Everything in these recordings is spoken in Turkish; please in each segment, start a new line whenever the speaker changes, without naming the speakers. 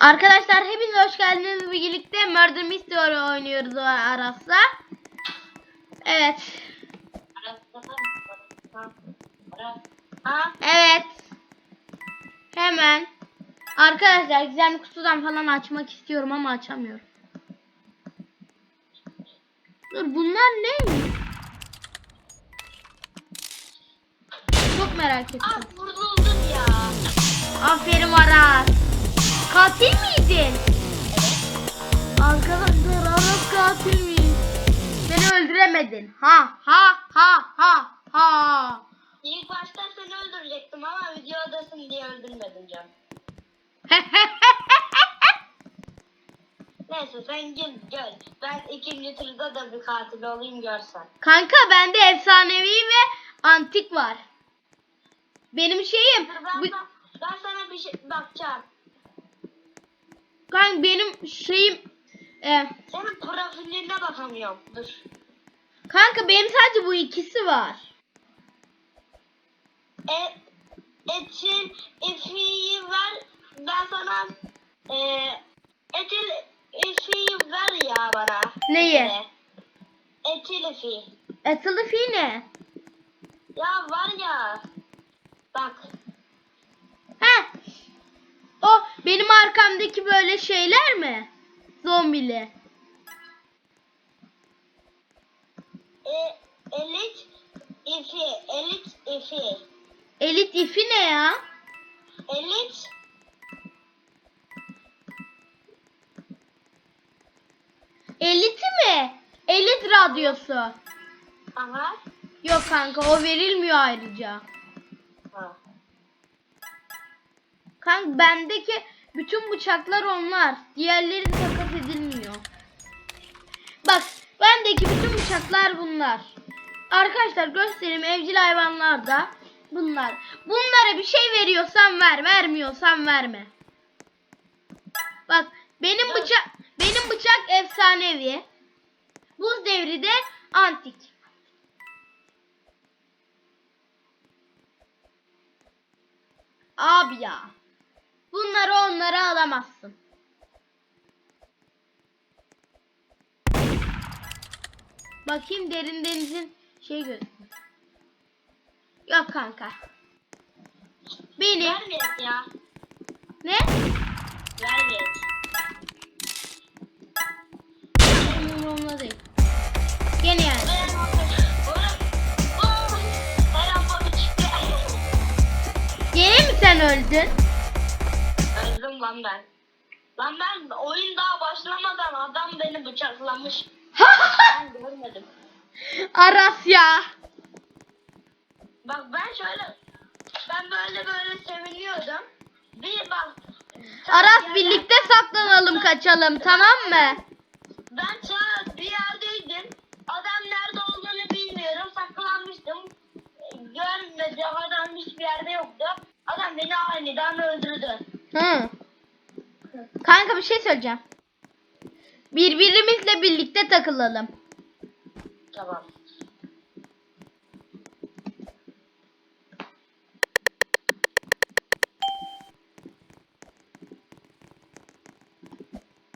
Arkadaşlar hepiniz hoş geldiniz. Birlikte Murder Mystery oynuyoruz o Aras'la. Evet.
Ha?
Evet. Hemen. Arkadaşlar gizemli kutudan falan açmak istiyorum ama açamıyorum. Dur bunlar ne? Çok merak ettim.
Ah vuruldum ya.
Aferin Aras. Katil miydin? Arkadaşlar Aras katil mi? Beni öldüremedin. Ha ha ha ha ha.
İlk başta seni öldürecektim ama videodasın diye öldürmedim can. Neyse sen gel gör. Ben ikinci turda da bir katil olayım görsen.
Kanka bende efsanevi ve antik var. Benim şeyim.
Ben,
bu-
ben sana bir şey bakacağım.
Kanka benim şeyim. e,
Senin profiline bakamıyorum. Dur.
kanka benim sadece bu ikisi var.
E, etil ifiyi ver. Ben sana e, etil ifiyi ver ya bana.
Neyi?
Etile. Etil ifi.
Atılı fi ne?
Ya var ya. Bak.
He. O benim arkamdaki böyle şeyler mi? Zombili.
E, elit ifi. Elit ifi.
Elit ifi ne ya?
Elit
Eliti mi? Elit radyosu.
aha.
Yok kanka o verilmiyor ayrıca.
Ha.
Kanka bendeki bütün bıçaklar onlar. Diğerleri takas edilmiyor. Bak bendeki bütün bıçaklar bunlar. Arkadaşlar göstereyim evcil hayvanlarda bunlar. Bunlara bir şey veriyorsan ver, vermiyorsan verme. Bak benim bıçak benim bıçak efsanevi. Buz devri de antik. Abi ya. Bunları onlara alamazsın. Bakayım derin denizin şey gözüküyor. Yok kanka.
Ya.
ne? Umurumda değil. Gene yani.
Çıktı.
Gene mi sen öldün?
Lan ben. Lan ben oyun daha başlamadan adam beni bıçaklamış. Ben görmedim.
Aras ya.
Bak ben şöyle ben böyle böyle seviniyordum. Bir bak.
Aras birlikte saklanalım kaçalım tamam mı?
Ben çağ bir yerdeydim. Adam nerede olduğunu bilmiyorum. Saklanmıştım. Görmedi. Adam hiçbir yerde yoktu. Adam beni aniden öldürdü.
Hı. Kanka bir şey söyleyeceğim. Birbirimizle birlikte takılalım.
Tamam.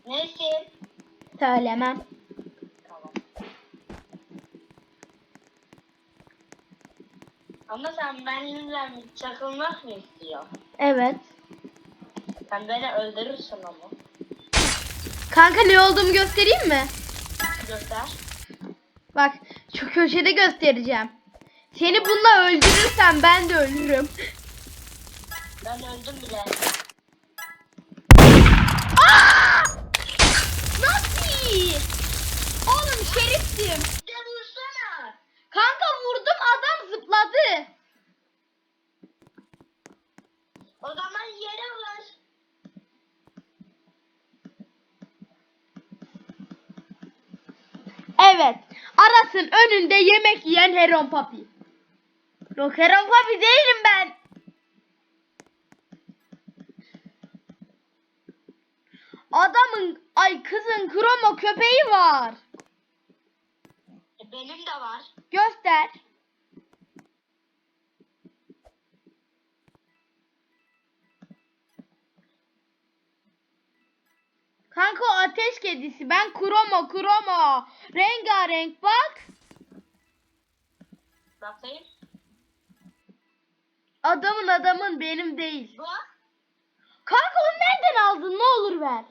Neyse.
Söylemem.
Tamam. Ama sen benimle çakılmak mı istiyorsun?
Evet.
Sen beni öldürürsün ama.
Kanka ne olduğumu göstereyim mi?
Göster.
Bak şu köşede göstereceğim. Seni bununla öldürürsem ben de ölürüm.
Ben öldüm bile.
Aa! Nasıl? Oğlum şeriftim.
De vursana.
Kanka vurdum adam zıpladı.
O zaman yere vur.
Evet. Aras'ın önünde yemek yiyen Heron Papi. Yok Heron Papi değilim ben. Adamın ay kızın kromo köpeği var.
E, benim de var.
Göster. Kedisi. Ben kromo kromo. Rengarenk bak.
Bakayım.
Adamın adamın benim değil.
Bu.
Kanka onu nereden aldın? Ne olur ver.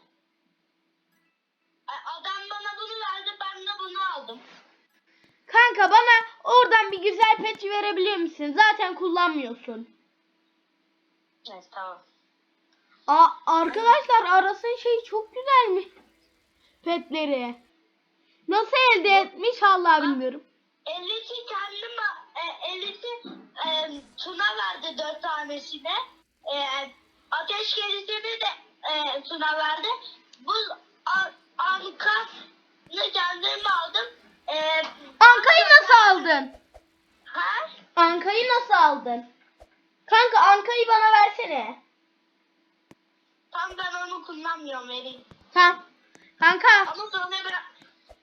E, Adam bana bunu verdi ben de bunu aldım.
Kanka bana oradan bir güzel pet verebilir misin? Zaten kullanmıyorsun.
Evet tamam.
Aa, arkadaşlar arasın şey çok güzelmiş. Petleri. Nasıl elde etmiş Allah bilmiyorum.
Elisi kendim e, Elisi e, Tuna verdi dört tanesine. E, ateş kedisini de e, Tuna verdi. Bu a- ankasını kendim aldım. E,
Anka'yı nasıl aldın?
ha?
Anka'yı nasıl aldın? Kanka Anka'yı bana versene.
Tam ben onu kullanmıyorum vereyim.
Tamam. Kanka
Ama sonra bir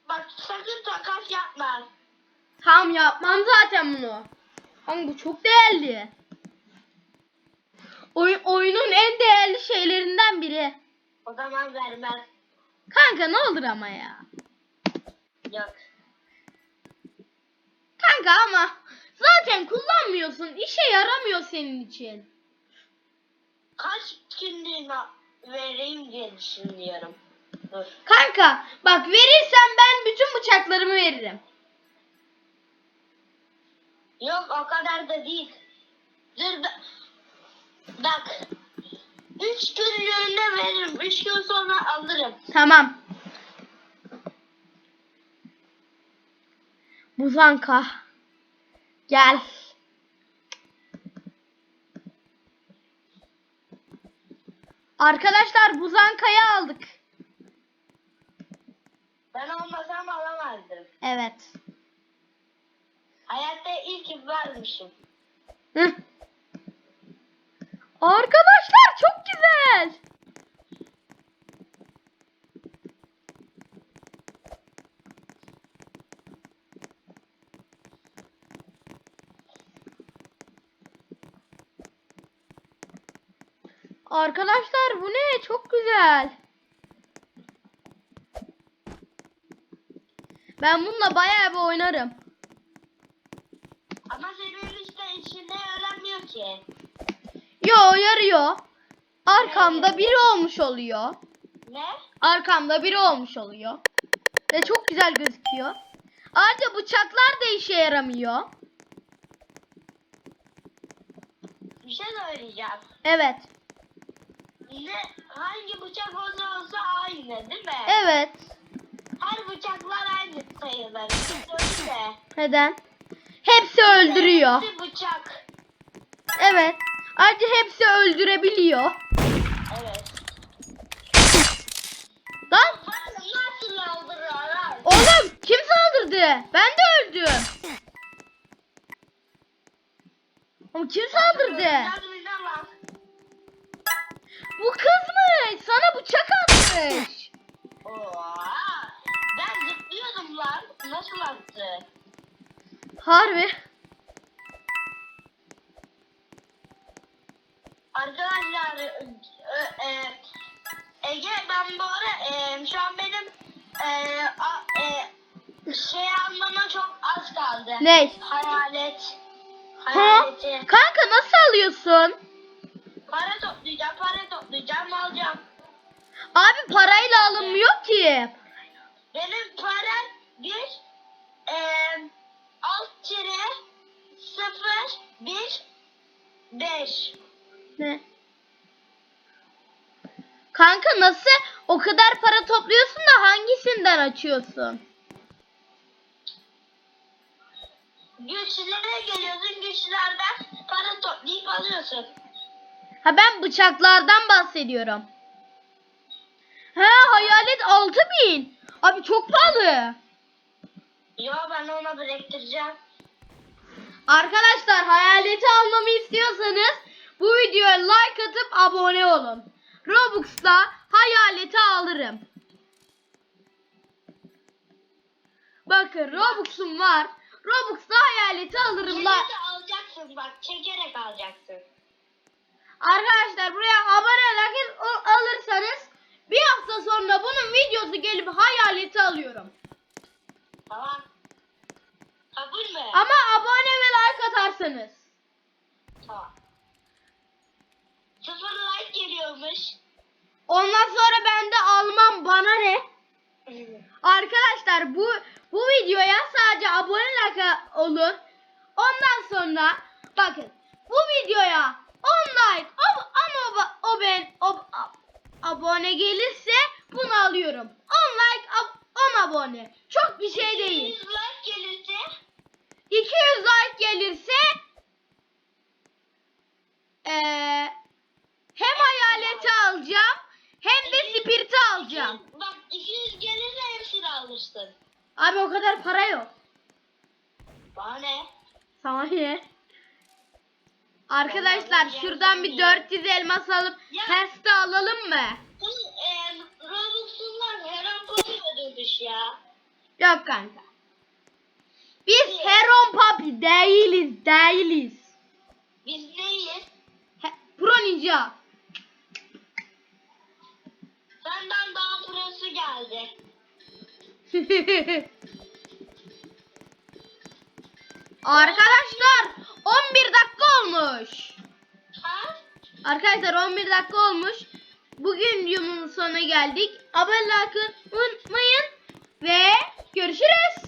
bak sakın takas yapma.
Tamam yapmam zaten bunu. Kanka bu çok değerli. Oy- oyunun en değerli şeylerinden biri.
O zaman vermez.
Kanka ne olur ama ya.
Yok.
Kanka ama zaten kullanmıyorsun. İşe yaramıyor senin için.
Kaç günlüğüne vereyim diye düşünüyorum. Dur.
Kanka bak verirsen ben bütün bıçaklarımı veririm.
Yok o kadar da değil. Dur da- bak. Üç günlüğüne veririm. Üç gün sonra alırım.
Tamam. Buzanka. Gel. Arkadaşlar Buzanka'yı aldık.
Ben olmasam alamazdım.
Evet.
Hayatta ilk vermişim.
Hı. Arkadaşlar çok güzel. Arkadaşlar bu ne? Çok güzel. Ben bununla bayağı bir oynarım.
Ama senin işte içinde öğrenmiyor ki.
Yo yarıyor. Arkamda biri olmuş oluyor.
Ne?
Arkamda biri olmuş oluyor. Ve çok güzel gözüküyor. Ayrıca bıçaklar da işe yaramıyor.
Bir şey söyleyeceğim.
Evet.
Ne? Hangi bıçak olsa olsa aynı değil mi?
Evet.
Her bıçaklar aynı sayılır.
Neden? Hepsi öldürüyor.
Hepsi bıçak.
Evet. Ayrıca hepsi öldürebiliyor.
Evet.
Lan
nasıl öldürüyorlar?
oğlum kim saldırdı? Ben de öldüm. Oğlum kim saldırdı? Bu kız mı? Sana bıçak atmış.
Lan. Nasıl attı?
Harbi.
Arkadaşlar e, e, Ege ben bu ara e, şu an benim e, a, e, şey almama çok az kaldı.
Ne?
Hayalet.
Ha?
Hayaleti.
Kanka nasıl alıyorsun?
Para toplayacağım, para toplayacağım, alacağım.
Abi parayla alınmıyor ki. Kanka nasıl o kadar para topluyorsun da hangisinden açıyorsun?
Güçlere geliyorsun, güçlerden para toplayıp alıyorsun.
Ha ben bıçaklardan bahsediyorum. Ha hayalet 6000. Abi çok pahalı.
Yo ben ona biriktireceğim.
Arkadaşlar hayaleti almamı istiyorsanız bu videoya like atıp abone olun. Robux'ta hayaleti alırım. Bakın Robux'um var. Robux'ta hayaleti alırım.
Yine
La-
de alacaksın bak, çekerek alacaksın.
Arkadaşlar buraya abone like alırsanız bir hafta sonra bunu gelip hayaleti alıyorum.
Tamam. Kabul mü?
Ama abone ve like atarsanız.
Tamam. Sıfır like geliyormuş.
Ondan sonra ben de almam bana ne? Arkadaşlar bu bu videoya sadece abone olun. Ondan sonra bakın bu videoya 10 like o, ama o, ben o, a- abone gelirse bunu alıyorum. 10 like ab- 10 abone. Çok bir şey değil.
100 like gelirse
200 like gelirse eee hem hayaleti alacağım hem de spiriti alacağım.
Bak 200 gelirse hepsini alırsın.
Abi o kadar para yok.
Bana ne?
Sana ne? Arkadaşlar şuradan bir 400 elmas alıp
Ya.
alalım mı?
Bu e, Robux'unlar her an koyuyorduymuş ya.
Yok kanka. Biz Heron Papi değiliz, değiliz.
Biz neyiz?
He, Pro Ninja.
Geldi.
Arkadaşlar 11 dakika olmuş.
Ha?
Arkadaşlar 11 dakika olmuş. Bugün videomun sonuna geldik. Abone olmayı unutmayın ve görüşürüz.